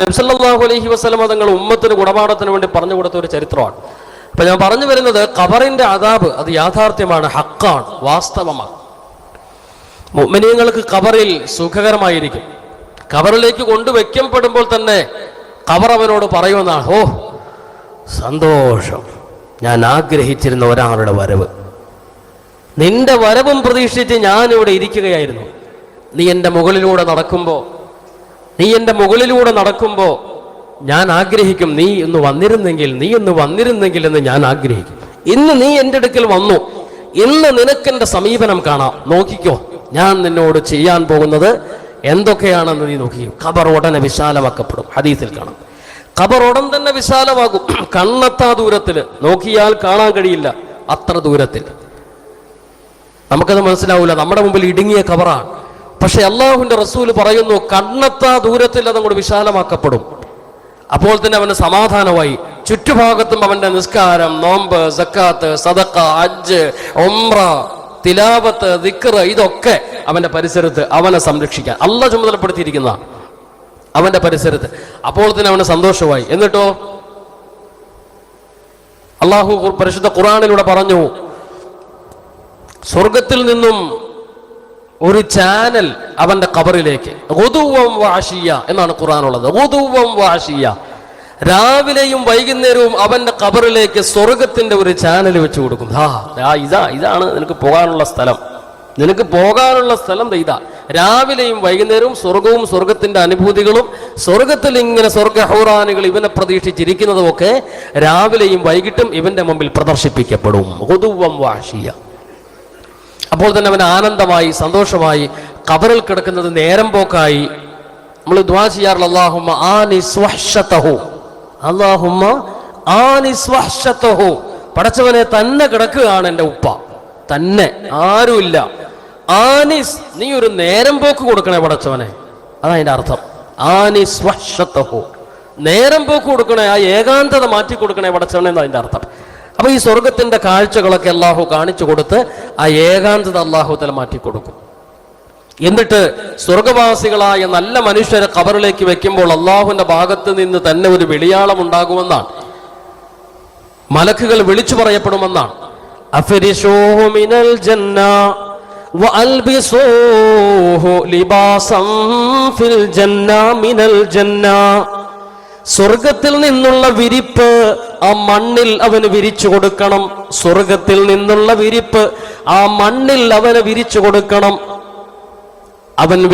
നബ്സല്ലാഹു അലഹി വസ്ലമ തങ്ങൾ ഉമ്മത്തിന് ഗുണപാഠത്തിന് വേണ്ടി പറഞ്ഞു കൊടുത്ത ഒരു ചരിത്രമാണ്. അപ്പൊ ഞാൻ പറഞ്ഞു വരുന്നത് ഖബറിന്റെ അതാബ് അത് യാഥാർത്ഥ്യമാണ് ഹക്കാണ് വാസ്തവമാണ്. മുഅ്മിനീങ്ങൾക്ക് ഖബറിൽ സുഖകരമായിരിക്കും. ഖബറിലേക്ക് കൊണ്ടുവെക്കപ്പെടുമ്പോൾ തന്നെ ഖബർ അവനോട് പറയുമെന്നാണ് ഓ സന്തോഷം. ഞാൻ ആഗ്രഹിച്ചിരുന്ന ഒരാളുടെ വരവ്. നിന്റെ വരവും പ്രതീക്ഷിച്ച് ഞാനിവിടെ ഇരിക്കുകയായിരുന്നു. നീ എന്റെ മുകളിലൂടെ നടക്കുമ്പോൾ നീ എന്റെ മുകളിലൂടെ നടക്കുമ്പോൾ ഞാൻ ആഗ്രഹിക്കും നീ ഒന്ന് വന്നിരുന്നെങ്കിൽ നീ ഒന്ന് വന്നിരുന്നെങ്കിൽ എന്ന് ഞാൻ ആഗ്രഹിക്കും. ഇന്ന് നീ എന്റെ അടുക്കൽ വന്നു. ഇന്ന് നിനക്കെന്റെ സമീപനം കാണാം. നോക്കിക്കോ ഞാൻ നിന്നോട് ചെയ്യാൻ പോകുന്നത് എന്തൊക്കെയാണെന്ന് നീ നോക്കിക്കും. ഖബർ ഉടനെ വിശാലമാക്കപ്പെടും. ഹദീസിൽ കാണാം. ഖബർ ഉടൻ തന്നെ വിശാലമാകും. കണ്ണത്താ ദൂരത്തിൽ. നോക്കിയാൽ കാണാൻ കഴിയില്ല. അത്ര ദൂരത്തിൽ. നമുക്കത് മനസ്സിലാവില്ല നമ്മുടെ മുമ്പിൽ ഇടുങ്ങിയ ഖബറാണ്. പക്ഷെ അള്ളാഹുവിന്റെ റസൂൽ പറയുന്നു കണ്ണെത്താ ദൂരത്തിൽ അതങ്ങോട്ട് വിശാലമാക്കപ്പെടും. അപ്പോൾ തന്നെ അവന് സമാധാനമായി. ചുറ്റുഭാഗത്തും അവന്റെ നിസ്കാരം നോമ്പ് സക്കാത്ത് സദക്ക അജ് ഒമ്ര തിലാവത്ത് ദിക്ർ ഇതൊക്കെ അവന്റെ പരിസരത്ത് അവനെ സംരക്ഷിക്കാൻ. അല്ല ചുമതലപ്പെടുത്തിയിരിക്കുന്ന അവന്റെ പരിസരത്ത്. അപ്പോൾ തന്നെ അവന് സന്തോഷമായി. എന്നിട്ടോ? അള്ളാഹു പരിശുദ്ധ ഖുറാനിലൂടെ പറഞ്ഞു സ്വർഗത്തിൽ നിന്നും ഒരു ചാനൽ അവന്റെ കബറിലേക്ക് ഒതുവം വാഷിയ എന്നാണ് ഖുറാനുള്ളത് ഒതുവം വാഷിയ രാവിലെയും വൈകുന്നേരവും അവന്റെ കബറിലേക്ക് സ്വർഗത്തിന്റെ ഒരു ചാനൽ വെച്ച് കൊടുക്കും ദാ ഇതാ ഇതാണ് നിനക്ക് പോകാനുള്ള സ്ഥലം. നിനക്ക് പോകാനുള്ള സ്ഥലം ഇതാ. രാവിലെയും വൈകുന്നേരവും സ്വർഗവും സ്വർഗത്തിന്റെ അനുഭൂതികളും സ്വർഗത്തിൽ ഇങ്ങനെ സ്വർഗ ഹൗറാനുകൾ ഇവനെ പ്രതീക്ഷിച്ചിരിക്കുന്നതും ഒക്കെ രാവിലെയും വൈകിട്ടും ഇവന്റെ മുമ്പിൽ പ്രദർശിപ്പിക്കപ്പെടും. ഒതുവം വാഷിയ അപ്പോൾ തന്നെ അവൻ ആനന്ദമായി സന്തോഷമായി കബറിൽ കിടക്കുന്നത് നേരം പോക്കായി. നമ്മൾ ദ്വാ ചെയ്യാറുള്ള അള്ളാഹുമ്മ ആനിസ്വഹ്ഷതഹു പടച്ചവനെ തന്നെ കിടക്കുകയാണ് എന്റെ ഉപ്പ. തന്നെ. ആരുമില്ല. ആനിസ് നീ ഒരു നേരം പോക്ക് കൊടുക്കണേ പടച്ചവനെ. അതാ അതിന്റെ അർത്ഥം. ആനിസ്വഹ്ഷതഹു നേരം പോക്ക് കൊടുക്കണേ ആ ഏകാന്തത മാറ്റി കൊടുക്കണേ പടച്ചവനെ എന്നതിന്റെ അർത്ഥം. അപ്പൊ ഈ സ്വർഗത്തിന്റെ കാഴ്ചകളൊക്കെ അള്ളാഹു കാണിച്ചു കൊടുത്ത് ആ ഏകാന്തത അള്ളാഹു തല മാറ്റി കൊടുക്കും. എന്നിട്ട് സ്വർഗവാസികളായ നല്ല മനുഷ്യരെ കബറിലേക്ക് വെക്കുമ്പോൾ അള്ളാഹുവിന്റെ ഭാഗത്ത് നിന്ന് തന്നെ ഒരു വെളിയാളം ഉണ്ടാകുമെന്നാണ്. മലക്കുകൾ വിളിച്ചു പറയപ്പെടുമെന്നാണ്. അഫരിശോഹു മിനൽ ജന്ന വഅൽബിസൂഹു ലിബാസം ഫിൽ ജന്ന മിനൽ ജന്ന സ്വർഗത്തിൽ നിന്നുള്ള വിരിപ്പ് ആ മണ്ണിൽ അവന് വിരിച്ചു കൊടുക്കണം. സ്വർഗത്തിൽ നിന്നുള്ള വിരിപ്പ് ആ മണ്ണിൽ അവന് വിരിച്ചു കൊടുക്കണം. അവൻ